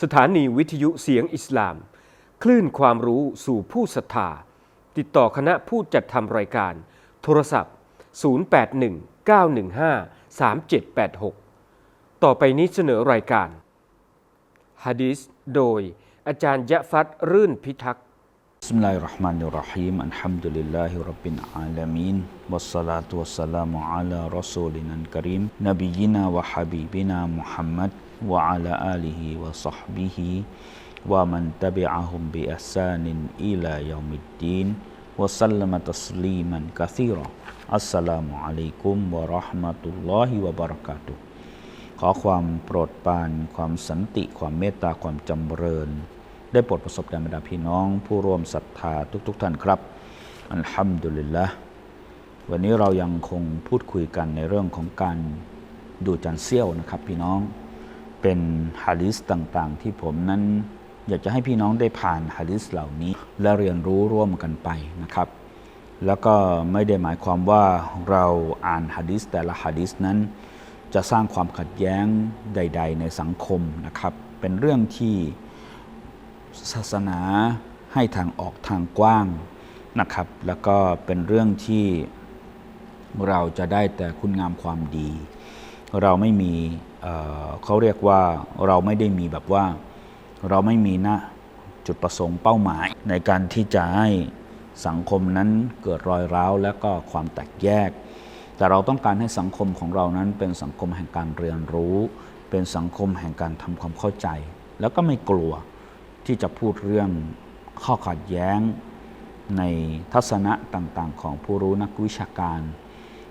สถานีวิทยุเสียงอิสลาม คลื่นความรู้สู่ผู้ศรัทธา ติดต่อคณะผู้จัดทำรายการ โทรศัพท์ 0819153786 ต่อไปนี้เสนอรายการฮะดีษโดยอาจารย์ยะฟัดรื่นพิทักษ์ بسم الله الرحمن الرحيم الحمد لله رب العالمين والصلاة والسلام على رسولنا الكريم نبينا وحبيبنا محمد وعلى آله وصحبه ومن تبعهم بإحسان إلى يوم الدين وسلم تسليما كثيرا السلام عليكم ورحمة الله وبركاته ขอความโปรดปราน ความสันติ ความเมตตา ความจำเริญ ได้โปรดประสบแด่บรรดาพี่น้อง ผู้ร่วมศรัทธาทุก ๆ ท่านครับ อัลฮัมดุลิลละวันนี้เรายังคงพูดคุยกันในเรื่องของการดูจันเซี่ยวนะครับ พี่น้อง เป็นฮะดิษต่างๆ ที่ผมนั้นอยากจะให้พี่น้องได้ผ่านฮะดิษเหล่านี้ และเรียนรู้ร่วมกันไปนะครับ แล้วก็ไม่ได้หมายความว่าเราอ่านฮะดิษแต่ละฮะดิษนั้น จะสร้างความขัดแย้งใด ๆ ในสังคมนะครับ เป็นเรื่องที่ศาสนาให้ทางออกทางกว้างนะครับ แล้วก็เป็นเรื่องที่เราจะได้แต่คุณงามความดี เราไม่มีเเขาเรียกว่าเราไม่ได้มีแบบว่าเราไม่มีนะจุดประสงค์เป้าหมาย ในการที่จะให้สังคมนั้นเกิดรอยร้าวและก็ความแตกแยก แต่เราต้องการให้สังคมของเรานั้นเป็นสังคมแห่งการเรียนรู้ เป็นสังคมแห่งการทำความเข้าใจ แล้วก็ไม่กลัวที่จะพูดเรื่องข้อขัดแย้งในทัศนะต่างๆ ของผู้รู้นักวิชาการ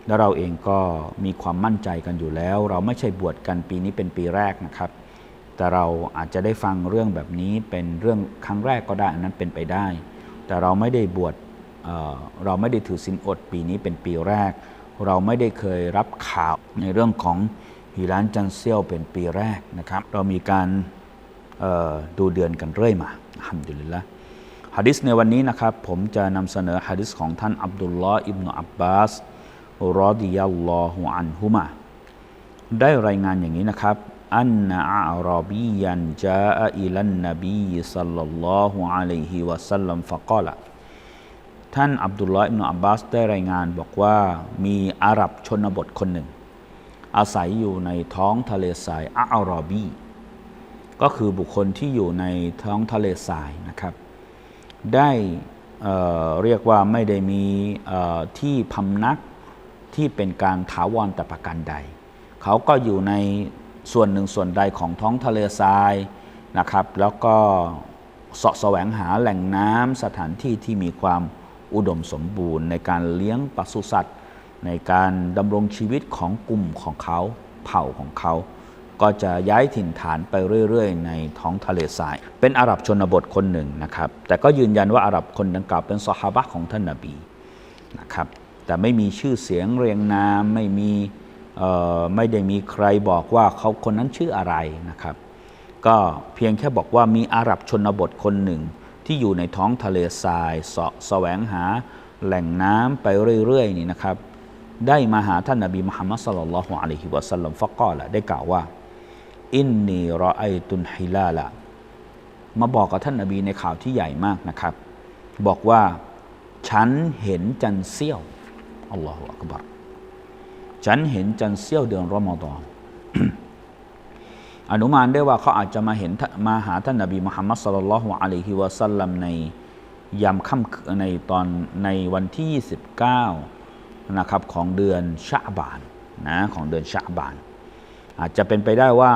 และเราเองก็มีความมั่นใจกันอยู่แล้ว เราไม่ใช่บวชกันปีนี้เป็นปีแรกนะครับ แต่เราอาจจะได้ฟังเรื่องแบบนี้เป็นเรื่องครั้งแรกก็ได้อันนั้นเป็นไปได้ แต่เราไม่ได้บวชเเราไม่ได้ถือศีลอดปีนี้เป็นปีแรก เราไม่ได้เคยรับข่าวในเรื่องของฮิรานจันเซียวเป็นปีแรกนะครับ เรามีการดูเดือนกันเรื่อยมาอัลฮัมดุลิละฮะดิษในวันนี้นะครับผมจะนำเสนอฮะดิษของท่านอับดุลลอฮ์อิบนุอับบาส รอดิยัลลอฮุอันฮุมาได้รายงานอย่างนี้นะครับอันนะอาราบียันจาอิลันนบีสัลลัลลอฮุอะลัยฮิวะสัลลัมฟะกอละท่านอับดุลลอฮ์อิบนอับบาสได้รายงานบอกว่ามีอาหรับชนบทคนหนึ่ง อาศัยอยู่ในท้องทะเลทรายอาราบี ก็คือบุคคลที่อยู่ในท้องทะเลทรายนะครับ ได้เเรียกว่าไม่ได้มีที่พำนัก ที่เป็นการถาวรแต่ประการใด เขาก็อยู่ในส่วนหนึ่งส่วนใดของท้องทะเลทรายนะครับ แล้วก็เสาะแสวงหาแหล่งน้ำสถานที่ที่มีความอุดมสมบูรณ์ ในการเลี้ยงปศุสัตว์ ในการดำรงชีวิตของกลุ่มของเขาเผ่าของเขา ก็จะย้ายถิ่นฐานไปเรื่อย ๆ ในท้องทะเลทราย เป็นอาหรับชนบทคนหนึ่งนะครับ แต่ก็ยืนยันว่าอาหรับคนดังกล่าวเป็นซอฮาบะของท่านนาบีนะครับ แต่ไม่มีชื่อเสียงเรียงนามไม่มีไม่ได้มีใครบอกว่าเขาคนนั้นชื่ออะไรนะครับ ก็เพียงแค่บอกว่ามีอาหรับชนบทคนหนึ่ง ที่อยู่ในท้องทะเลทรายเสาะแสวงหาแหล่งน้ำไปเรื่อยๆนี่นะครับ ได้มาหาท่านนบีมุฮัมมัดสลลัลฮุอะลัยฮิวะสัลลัมฟักกอละได้กล่าวว่า อินนีรอไอตุนฮิลาละมาบอกกับท่านนบีในข่าวที่ใหญ่มากนะครับ บอกว่าฉันเห็นจันเซี่ยว อัลลอฮฺอักบัรฉันเห็นจันเซี่ยวเดือนรอมฎอนอนุมานได้ว่าเขาอาจจะมาเห็นมาหาท่านนบีมุฮัมมัดสลลัลลอฮุอะลัยฮิวะสัลลัมในยามค่ำในตอนในวันที่29นะครับของเดือนชะบานนะของเดือนชะบาน อาจจะเป็นไปได้ว่า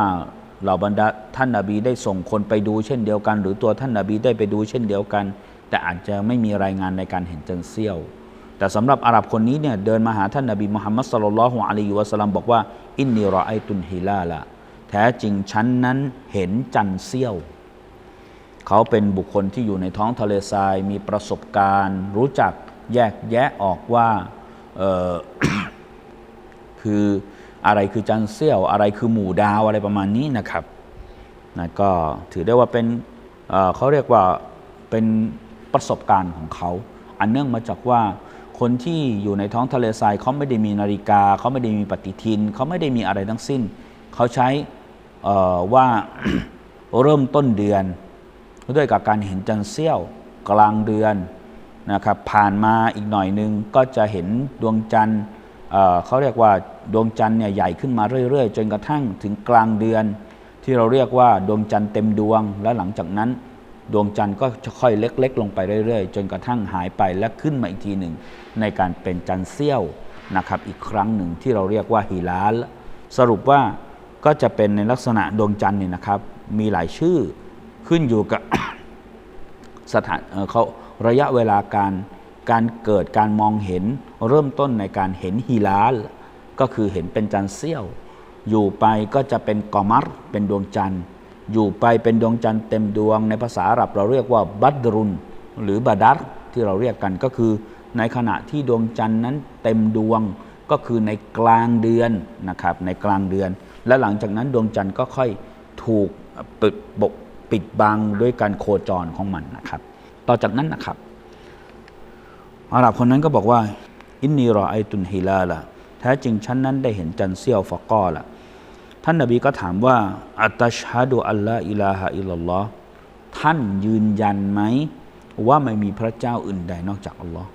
เหล่าบรรดาท่านนาบีได้ส่งคนไปดูเช่นเดียวกัน หรือตัวท่านนาบีได้ไปดูเช่นเดียวกัน แต่อาจจะไม่มีรายงานในการเห็นจันเซี่ยว แต่สำหรับอาหรับคนนี้เนี่ยเดินมาหาท่านนาบีมุฮัมมัดสลลัลฮุอะลัยฮิวะสัลลัมบอกว่า อินนีรอไอตุนฮิลาละแท้จริงฉันนั้นเห็นจันเซี่ยว เขาเป็นบุคคลที่อยู่ในท้องทะเลทรายมีประสบการณ์ รู้จักแยกแยะออกว่าคืออะไรคือจันเซี่ยว อะไรคือหมู่ดาวอะไรประมาณนี้นะครับนะก็ถือได้ว่าเป็นเเขาเรียกว่าเป็นประสบการณ์ของเขา อันเนื่องมาจากว่า คนที่อยู่ในท้องทะเลทรายเขาไม่ได้มีนาฬิกาเขาไม่ได้มีปฏิทินเขาไม่ได้มีอะไรทั้งสิ้น เขาใช่ว่าเริ่มต้นเดือนด้วยกับการเห็นจันทร์เสี้ยวกลางเดือนนะครับผ่านมาอีกหน่อยหนึงก็จะเห็นดวงจันทร์เอ่อเขาเรียกว่าดวงจันทร์เนี่ยใหญ่ขึ้นมาเรื่อยๆ จนกระทั่งถึงกลางเดือน ที่เราเรียกว่าดวงจันทร์เต็มดวงและหลังจากนั้น ดวงจันทร์ก็จะค่อยเล็ก ๆ ลงไปเรื่อย ๆ จนกระทั่งหายไปและขึ้นมาอีกทีหนึ่ง ในการเป็นจันทร์เสี้ยวนะครับอีกครั้งหนึ่งที่เราเรียกว่าฮิลาลสรุปว่าก็จะเป็นในลักษณะดวงจันทร์เนี่ยนะครับ มีหลายชื่อขึ้นอยู่กับสถานเออเขาระยะเวลาการการเกิดการมองเห็นเริ่มต้นในการเห็นฮิลาลก็คือเห็นเป็นจันทร์เสี้ยว อยู่ไปก็จะเป็นกอมัรเป็นดวงจันทร์ อยู่ไปเป็นดวงจันทร์เต็มดวง ในภาษาอาหรับเราเรียกว่าบัดรุน หรือบาดัรที่เราเรียกกันก็คือ ในขณะที่ดวงจันทร์นั้นเต็มดวงก็คือในกลางเดือนนะครับในกลางเดือน และหลังจากนั้นดวงจันทร์ก็ค่อยถูกปิดบกปิดบังด้วยการโคจรของมันนะครับ ต่อจากนั้นนะครับอาหรับคนนั้นก็บอกว่า อินนีรอไอตุนฮิลาละแท้จริงฉันนั้นได้เห็นจันทร์เสี้ยวฟอกอละ ท่านนบีก็ถามว่า อัตชฮะดูอัลลอฮ์อิลาฮะอิลลอฮ์ท่านยืนยันไหมว่าไม่มีพระเจ้าอื่นใดนอกจากอัลลอฮ์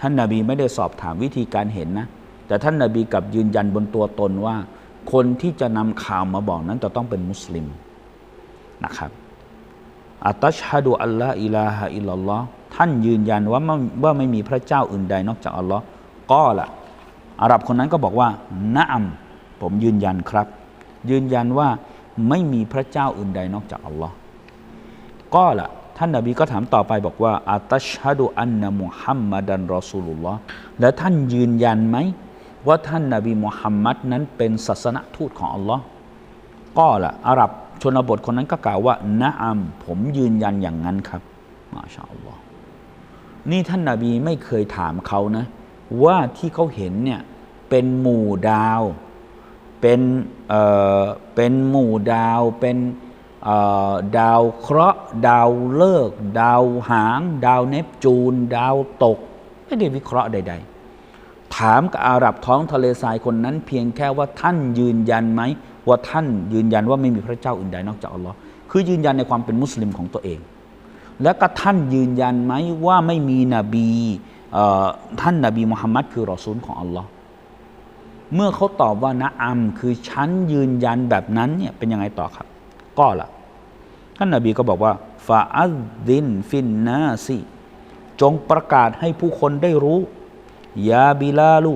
ท่านนาบีไม่ได้สอบถามวิธีการเห็นนะ แต่ท่านนาบีกับยืนยันบนตัวตนว่า คนที่จะนำข่าวมาบอกนั้นจะต้องเป็นมุสลิมนะครับอัตชฮะดูอัลลอฮ์อิลาฮะอิลลัลลอฮ์ท่านยืนยันว่าไม่ว่าไม่มีพระเจ้าอื่นใดนอกจากอัลลอฮ์ก็ละอาหรับคนนั้นก็บอกว่านะอัมผมยืนยันครับ ยืนยันว่าไม่มีพระเจ้าอื่นใดนอกจากอัลลอฮ์ก็ละท่านนบีก็ถามต่อไปบอกว่าอัตชฮะดูอันนะมุฮัมมัดันรอสูลุลลอฮ์และท่านยืนยันไหมว่าท่านนบีมุฮัมมัดนั้นเป็นศาสนทูตของอัลลอฮ์ก็ละอาหรับชนบทคนนั้นก็กล่าวว่านะอัมผมยืนยันอย่างนั้นครับมาชาอัลลอฮ์นี่ท่านนาบีไม่เคยถามเขานะ ว่าที่เขาเห็นเนี่ยเป็นหมู่ดาว เป็นเอ่อเป็นหมู่ดาว เป็นเอ่อดาวเคราะห์ ดาวเลิกษ์ดาวหาง ดาวเนปจูน ดาวตก ไม่ได้วิเคราะห์ใด ๆ ถามกับอาหรับท้องทะเลทรายคนนั้น เพียงแค่ว่าท่านยืนยันไหมว่าท่านยืนยันว่าไม่มีพระเจ้าอื่นใดนอกจากอัลลอฮ์คือยืนยันในความเป็นมุสลิมของตัวเอง แล้วก็ท่านยืนยันไหมว่าไม่มีนบีเอ่อท่านนบีมุฮัมมัดคือรอซูลของอัลลอฮ์ เมื่อเขาตอบว่านะอัมคือฉันยืนยันแบบนั้นเนี่ยเป็นยังไงต่อครับ ก็ละท่านนบีก็บอกว่าฟาอัลดินฟินนาซีจงประกาศให้ผู้คนได้รู้ยาบิลาลู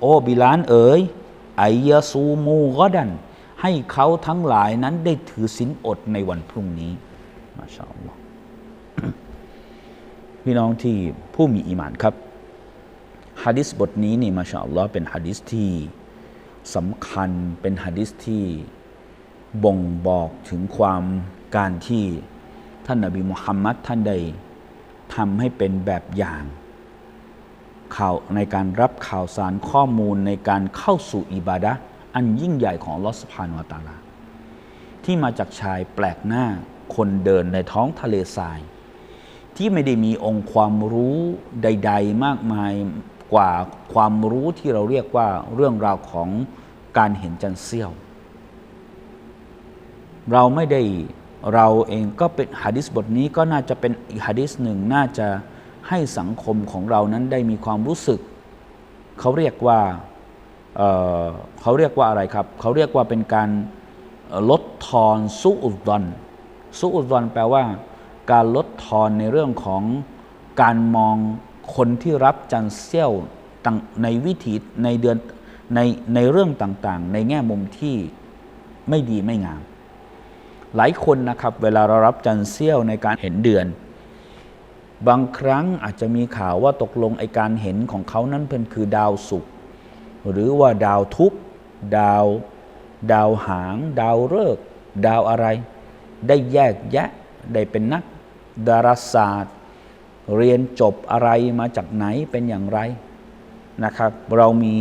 โอบิลานเอ๋ยไอยาซูมูกอดัน ให้เขาทั้งหลายนั้นได้ถือศีลอดในวันพรุ่งนี้มาชาอัลลอฮ์พี่น้องที่ผู้มีอีหมานครับ ฮะดิษบทนี้นี่มาชาอัลลอฮ์เป็นฮะดิษที่สำคัญเป็นฮะดิษที่บ่งบอกถึงความการที่ท่านนบีมุฮัมมัดท่านได้ทำให้เป็นแบบอย่างข่าวในการรับข่าวสารข้อมูลในการเข้าสู่อิบาดะอันยิ่งใหญ่ของลอสุบฮานวตาลา ที่มาจากชายแปลกหน้าคนเดินในท้องทะเลทราย ที่ไม่ได้มีองค์ความรู้ใด ๆ มากมาย กว่าความรู้ที่เราเรียกว่าเรื่องราวของการเห็นจันเสี้ยว เราไม่ได้เราเองก็เป็นฮะดิษบทนี้ก็น่าจะเป็นอีกฮะดิษหนึ่งน่าจะให้สังคมของเรานั้นได้มีความรู้สึก เขาเรียกว่าเเขาเรียกว่าอะไรครับ เขาเรียกว่าเป็นการลดทอนซุอุดอนซุอุดดอนแปลว่า การลดทอนในเรื่องของการมอง คนที่รับจันเซี่ยวในวิถีในเดือนในในเรื่องต่างๆ ในแง่มุมที่ไม่ดีไม่งาม หลายคนนะครับ เวลาเรารับจันเซี่ยวในการเห็นเดือน บางครั้งอาจจะมีข่าวว่าตกลงไอการเห็นของเขานั้นเป็นคือดาวศุกร์หรือว่าดาวทุกดาว ดาวหาง ดาวฤกษ์ดาวอะไร ได้แยกแยะได้เป็นนักดาราศาสตร์ เรียนจบอะไรมาจากไหนเป็นอย่างไรนะครับเรามี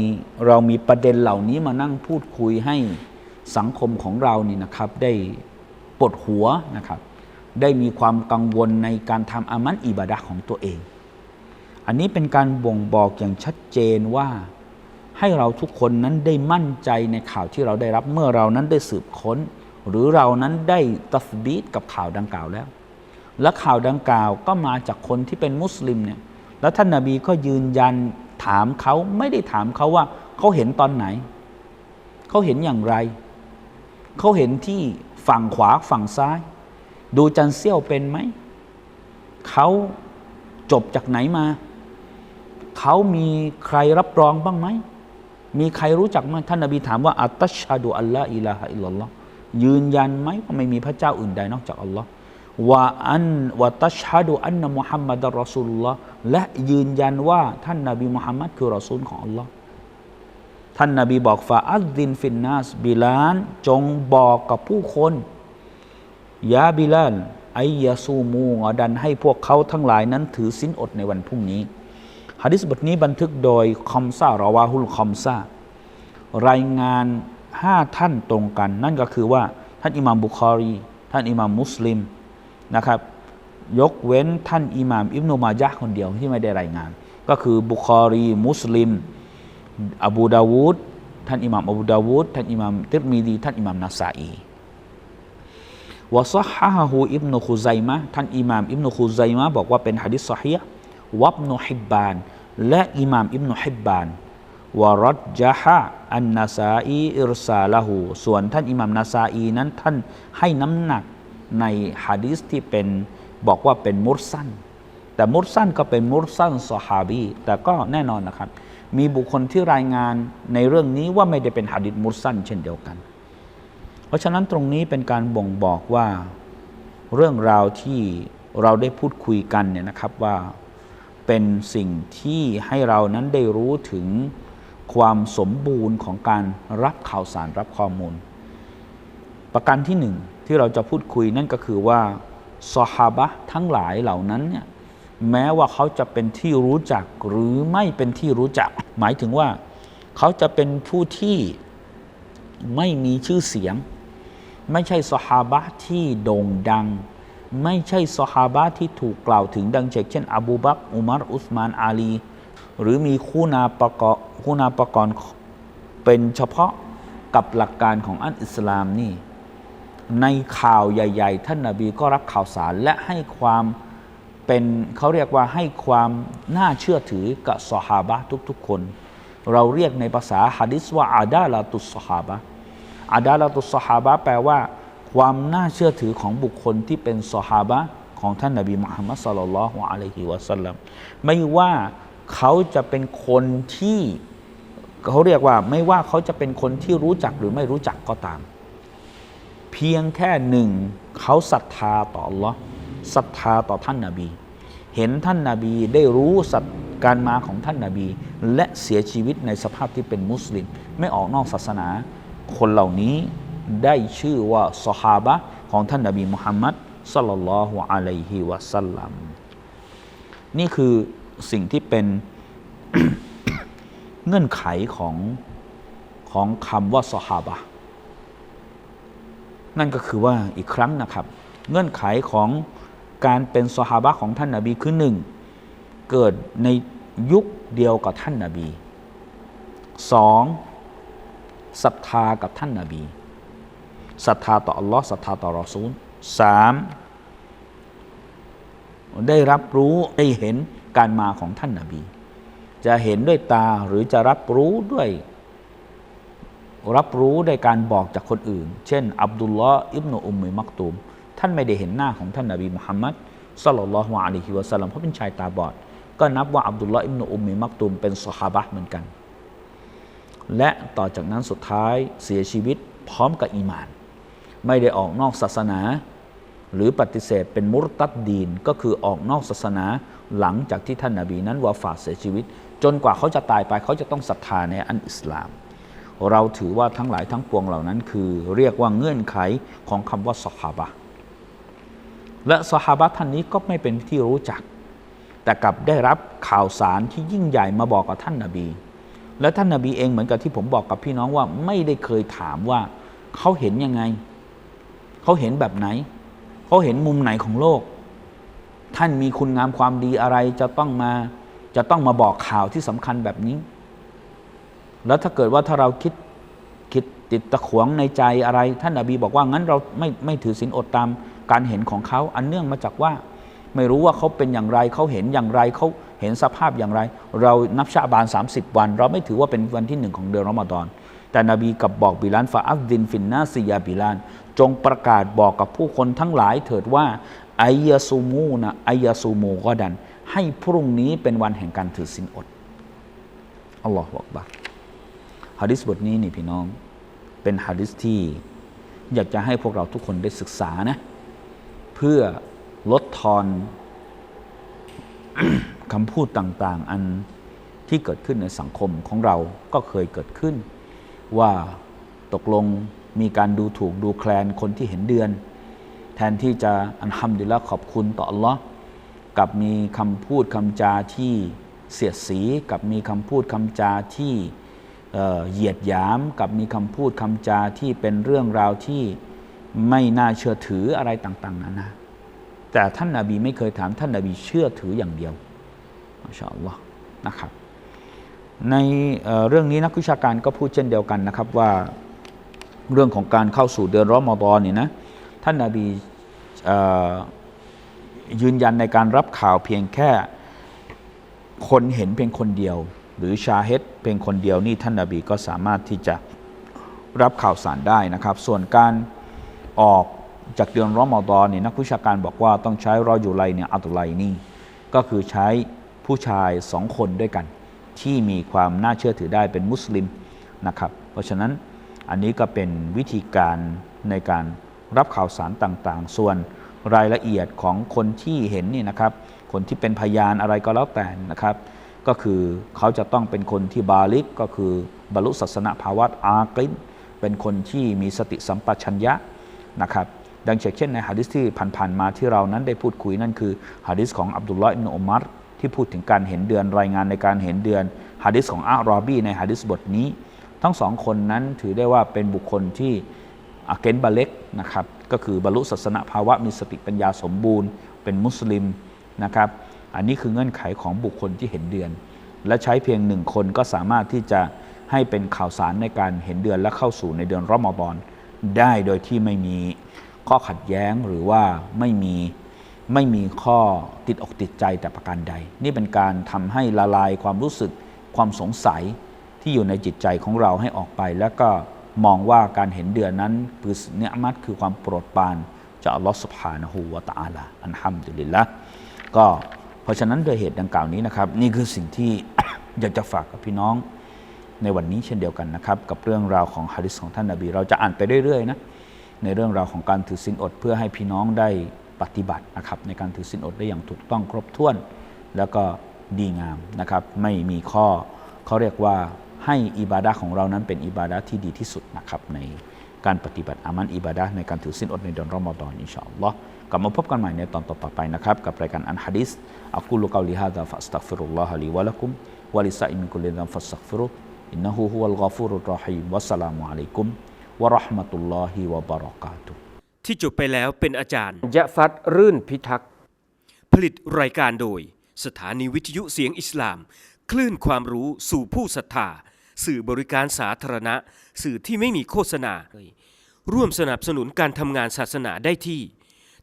เรามีประเด็นเหล่านี้มานั่งพูดคุยให้สังคมของเรานี่นะครับได้ปวดหัวนะครับได้มีความกังวลในการทำอามันอิบาดะห์ของตัวเอง อันนี้เป็นการบ่งบอกอย่างชัดเจนว่าให้เราทุกคนนั้นได้มั่นใจในข่าวที่เราได้รับเมื่อเรานั้นได้สืบค้น หรือเรานั้นได้ตัสบีตกับข่าวดังกล่าวแล้ว และข่าวดังกล่าวก็มาจากคนที่เป็นมุสลิมเนี่ยแล้วท่านนาบีก็ยืนยันถามเขาไม่ได้ถามเขาว่าเขาเห็นตอนไหน เขาเห็นอย่างไร เขาเห็นที่ฝั่งขวาฝั่งซ้าย ดูจันเซี่ยวเป็นไหม เขาจบจากไหนมา เขามีใครรับรองบ้างไหม มีใครรู้จักไหมท่านนบีถามว่าอัตตัชฮะดูอัลลอฮ์อิลาฮะอิลลัลลอฮ์ยืนยันไหมว่าไม่มีพระเจ้าอื่นใดนอกจากอัลลอฮ์ ว่าอันวะตัชฮะดูอันนมุฮัมมัดรอสุลลอและยืนยันว่าท่านนบีมุฮัมมัดคือรอซูลของอัลลอฮ์ท่านนบีบอกฟาอัลดินฟินนัสบิลานจงบอกกับผู้คนยาบิลานไอยาซูมูงอดันให้พวกเขาทั้งหลายนั้นถือสินอดในวันพรุ่งนี้ฮะดิษบทนี้บันทึกโดยคอมซารอวาฮุลคอมซารายงานห้าท่านตรงกัน นั่นก็คือว่าท่านอิหม่ามบุคอรี ท่านอิหม่ามมุสลิม นะครับ ยกเว้นท่านอิหม่ามอิบนุมายะคนเดียวที่ไม่ได้รายงาน ก็คือบุคอรี มุสลิม อบูดาวูดท่านอิหม่ามอบูดาวูดท่านอิหม่ามติรมีดี ท่านอิหม่ามนาซาอีวะซะฮะฮูอิบนุคุไซมะท่านอิหม่ามอิบนุคุไซมะบอกว่าเป็นหะดิษซอฮีห์วับนุฮิบบาน และอิหม่ามอิบนุฮิบบานวรัดจฮะอันนาซาอีอิรซาละหูส่วนท่านอิหม่ามนาซาอีนั้นท่านให้น้ำหนัก ในฮะดีษที่เป็นบอกว่าเป็นมุรซันแต่มุรซันก็เป็นมุรซันซอฮาบี แต่ก็แน่นอนนะครับ มีบุคคลที่รายงานในเรื่องนี้ว่าไม่ได้เป็นฮะดิษมุรซันเช่นเดียวกัน เพราะฉะนั้นตรงนี้เป็นการบ่งบอกว่าเรื่องราวที่เราได้พูดคุยกันเนี่ยนะครับว่าเป็นสิ่งที่ให้เรานั้นได้รู้ถึงความสมบูรณ์ของการรับข่าวสารรับข้อมูล ประการที่หนึ่งที่เราจะพูดคุยนั่นก็คือว่าซอฮาบะทั้งหลายเหล่านั้นเนี่ยแม้ว่าเขาจะเป็นที่รู้จักหรือไม่เป็นที่รู้จัก หมายถึงว่า เขาจะเป็นผู้ที่ไม่มีชื่อเสียง ไม่ใช่ซอฮาบะที่โด่งดัง ไม่ใช่ซอฮาบะที่ถูกกล่าวถึงดังเช่น อบูบักอุมัรอุสมานอาลี หรือมีคู่นาประกอบคู่นาประกรณ์เป็นเฉพาะกับหลักการของอันอิสลามนี่ ในข่าวใหญ่ ๆ ท่านนาบีก็รับข่าวสารและให้ความเป็นเขาเรียกว่าให้ความน่าเชื่อถือกับซอฮาบะทุกๆคน เราเรียกในภาษาฮะดิษว่าอาดาลาตุสซอฮาบะอาดาลาตุสซอฮาบะแปลว่า ความน่าเชื่อถือของบุคคลที่เป็นซอฮาบะของท่านนบีมุฮัมมัดสลลัลลอฮุอะลัยฮิวะสัลลัมไม่ว่าเขาจะเป็นคนที่เขาเรียกว่าไม่ว่าเขาจะเป็นคนที่รู้จักหรือไม่รู้จักก็ตาม พียงแค่หนึ่งเขาศรัทธาต่อ Allah ศรัทธาต่อท่านนาบี เห็นท่านนาบีได้รู้สัตการมาของท่านนาบี และเสียชีวิตในสภาพที่เป็นมุสลิม ไม่ออกนอกศาสนา คนเหล่านี้ได้ชื่อว่าสฮาบะของท่านนาบีมุฮัมมัดสัลลัลลอฮุอะลัยฮิวะสัลลัมนี่คือสิ่งที่เป็นเงื่อนไขของของคำว่าสฮาบะ นั่นก็คือว่าอีกครั้งนะครับ เงื่อนไขของการเป็นสฮาบะของท่านนาบีคือหนึ่งเกิดในยุคเดียวกับท่านนาบีสองศรัทธากับท่านนาบีศรัทธาต่ออัลลอฮ์ศรัทธาต่อรอซูลสามได้รับรู้ได้เห็นการมาของท่านนาบี จะเห็นด้วยตาหรือจะรับรู้ด้วย รับรู้ด้วยการบอกจากคนอื่น เช่น อับดุลลอฮ์อิบนุอุมมิมักตูม ท่านไม่ได้เห็นหน้าของท่านนาบีมุฮัมมัดสัลลัลลอฮุอะลัยฮิวะสัลลัมเพราะเป็นชายตาบอด ก็นับว่าอับดุลลอฮ์อิบนุอุมมิมักตูมเป็นสฮาบะเหมือนกัน และต่อจากนั้นสุดท้ายเสียชีวิตพร้อมกับอีมาน ไม่ได้ออกนอกศาสนา หรือปฏิเสธเป็นมุรตัดดีนก็คือออกนอกศาสนาหลังจากที่ท่านนาบีนั้นวาฟาเสียชีวิต จนกว่าเขาจะตายไปเขาจะต้องศรัทธาในอันอิสลาม เราถือว่าทั้งหลายทั้งปวงเหล่านั้น คือเรียกว่าเงื่อนไขของคำว่าสฮาบะและสฮาบะท่านนี้ก็ไม่เป็นที่รู้จัก แต่กลับได้รับข่าวสารที่ยิ่งใหญ่มาบอกกับท่านนาบี และท่านนาบีเองเหมือนกับที่ผมบอกกับพี่น้องว่าไม่ได้เคยถามว่าเขาเห็นยังไง เขาเห็นแบบไหน เขาเห็นมุมไหนของโลก ท่านมีคุณงามความดีอะไรจะต้องมาจะต้องมาบอกข่าวที่สำคัญแบบนี้ แล้วถ้าเกิดว่าถ้าเราคิดคิดติดตะขวงในใจอะไร ท่านนาบีบอกว่างั้นเราไม่ไม่ถือศีลอดตามการเห็นของเขา อันเนื่องมาจากว่า ไม่รู้ว่าเขาเป็นอย่างไรเขาเห็นอย่างไรเขาเห็นสภาพอย่างไร เรานับชาบาน 30 วัน เราไม่ถือว่าเป็นวันที่หนึ่งของเดือนรอมฎอน แต่นบีกับบอกบิลานฟาอัฟดินฟินนาซียาบิลาน จงประกาศบอกกับผู้คนทั้งหลายเถิดว่าไอยาซูมูนะไอยาซูมูก็ดัน ให้พรุ่งนี้เป็นวันแห่งการถือศีลอดอัลลอฮฺบอกบัร ฮะดิษบทนี้นี่พี่น้อง เป็นฮะดิษที่อยากจะให้พวกเราทุกคนได้ศึกษานะ เพื่อลดทอนคำพูดต่างๆ อันที่เกิดขึ้นในสังคมของเราก็เคยเกิดขึ้น ว่าตกลงมีการดูถูกดูแคลนคนที่เห็นเดือน แทนที่จะอันฮัมดุลิลละขอบคุณต่ออัลลอฮ์กับมีคำพูดคำจาที่เสียดสี กับมีคำพูดคำจาที่ เหยียดหยามกับมีคำพูดคำจาที่เป็นเรื่องราวที่ไม่น่าเชื่อถืออะไรต่าง ๆนานาแต่ท่านนาบีไม่เคยถามท่านนาบีเชื่อถืออย่างเดียวมาชาอัลลอฮ์นะครับในเเรื่องนี้นักวิชาการก็พูดเช่นเดียวกันนะครับว่าเรื่องของการเข้าสู่เดือนรอมฎอนเนี่ยนะท่านนาบียืนยันในการรับข่าวเพียงแค่คนเห็นเพียงคนเดียว หรือชาเฮดเพียงคนเดียวนี่ท่านนาบีก็สามารถที่จะรับข่าวสารได้นะครับ ส่วนการออกจากเดือนรอมฎอนเนี่ยนักวิชาการบอกว่าต้องใช้รออยู่ไลเนี่ยอัตุไลนี่ก็คือใช้ผู้ชายสองคนด้วยกัน ที่มีความน่าเชื่อถือได้เป็นมุสลิมนะครับ เพราะฉะนั้นอันนี้ก็เป็นวิธีการในการรับข่าวสารต่างๆ ส่วนรายละเอียดของคนที่เห็นนี่นะครับ คนที่เป็นพยานอะไรก็แล้วแต่นะครับ ก็คือเขาจะต้องเป็นคนที่บาลิกก็คือบรรลุศาสนภาวะอากลินเป็นคนที่มีสติสัมปชัญญะนะครับดังเช่นในฮะดิษที่ผ่านๆมาที่เรานั้นได้พูดคุยนั่นคือฮะดิษของอับดุลลอฮ์อิบนุอุมัรที่พูดถึงการเห็นเดือนรายงานในการเห็นเดือนฮะดิษของอารอบีในฮะดิษบทนี้ ทั้งสองคนนั้นถือได้ว่าเป็นบุคคลที่อาเกนบาเล็กนะครับก็คือบรรลุศาสนภาวะมีสติปัญญาสมบูรณ์ เป็นมุสลิมนะครับ อันนี้คือเงื่อนไขของบุคคลที่เห็นเดือน และใช้เพียงหนึ่งคนก็สามารถที่จะให้เป็นข่าวสารในการเห็นเดือนและเข้าสู่ในเดือนรอมฎอนได้โดยที่ไม่มีข้อขัดแย้งหรือว่าไม่มีไม่มีข้อติดอกติดใจแต่ประการใด นี่เป็นการทำให้ละลายความรู้สึกความสงสัยที่อยู่ในจิตใจของเราให้ออกไป แล้วก็มองว่าการเห็นเดือนนั้นคือเนืยมัดคือความโปรดปรานจากอัลลอฮฺสุบฮานะฮูวะตะอาลาอันฮัมดุลิลละก็ ราะฉะนั้นโดยเหตุดังกล่าวนี้นะครับ นี่คือสิ่งที่อยากจะฝากกับพี่น้องในวันนี้เช่นเดียวกันนะครับ กับเรื่องราวของฮะดิษของท่านนาบี เราจะอ่านไปเรื่อยๆนะในเรื่องราวของการถือศีลอด เพื่อให้พี่น้องได้ปฏิบัตินะครับในการถือศีลอดได้อย่างถูกต้องครบถ้วน แล้วก็ดีงามนะครับ ไม่มีข้อเขาเรียกว่าให้อิบาดะของเรานั้นเป็นอิบาดะที่ดีที่สุดนะครับในการปฏิบัติอามันอิบาดะในการถือศีลอดในเดือนรอมฎอนอินชาอัลลอฮ์ กลับมาพบกันใหม่ในตอนต่อๆไปนะครับ กับรายการอันฮะดิษอักุลุกาลิฮะดะฟัสตักฟิรุลลอฮะลีวะลักุมวะลิซาอิมินกุลิดัมฟัสตักฟิรุอินนะฮูฮุวัลกอฟูรุรรอฮีมวัสสลามุอะลัยกุมวะเราะห์มะตุลลอฮิวะบะเราะกาตุฮ์ที่จบไปแล้วเป็นอาจารย์ยะฟัดรื่นพิทักษ์ผลิตรายการโดย สถานีวิทยุเสียงอิสลาม คลื่นความรู้สู่ผู้ศรัทธาสื่อบริการสาธารณะ สื่อที่ไม่มีโฆษณา ร่วมสนับสนุนการทำงานศาสนาได้ที่